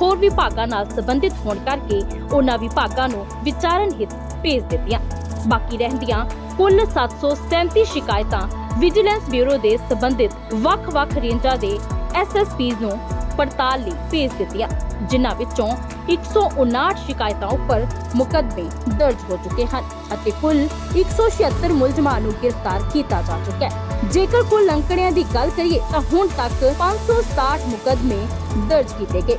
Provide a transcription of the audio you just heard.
ਹੋਰ ਵਿਭਾਗਾਂ ਨਾਲ ਸੰਬੰਧਿਤ ਹੋਣ ਕਰਕੇ ਉਹਨਾਂ ਵਿਭਾਗਾਂ ਨੂੰ ਵਿਚਾਰਨ ਹਿੱਤ ਭੇਜ ਦਿੱਤੀਆਂ। ਬਾਕੀ ਰਹਿੰਦੀਆਂ ਕੁੱਲ 737 ਸ਼ਿਕਾਇਤਾਂ ਵਿਜੀਲੈਂਸ ਬਿਊਰੋ ਦੇ ਸੰਬੰਧਿਤ ਵੱਖ-ਵੱਖ ਰੇਂਜਾਂ ਦੇ ਐਸਐਸਪੀਜ਼ ਨੂੰ ਪੜਤਾਲ ਲਈ ਭੇਜ ਦਿੱਤੀਆਂ, ਜਿਨ੍ਹਾਂ ਵਿੱਚੋਂ 159 ਸ਼ਿਕਾਇਤਾਂ ਉੱਪਰ ਮੁਕੱਦਮੇ ਦਰਜ ਹੋ ਚੁੱਕੇ ਹਨ ਅਤੇ ਕੁੱਲ 176 ਮੁਲਜ਼ਮਾਂ ਨੂੰ ਗ੍ਰਿਫਤਾਰ ਕੀਤਾ ਜਾ ਚੁੱਕਾ ਹੈ। ਜੇਕਰ ਕੁੱਲ ਅੰਕੜਿਆਂ ਦੀ ਗੱਲ ਕਰੀਏ ਤਾਂ ਹੁਣ ਤੱਕ 567 ਮੁਕੱਦਮੇ ਦਰਜ ਕੀਤੇ ਗਏ।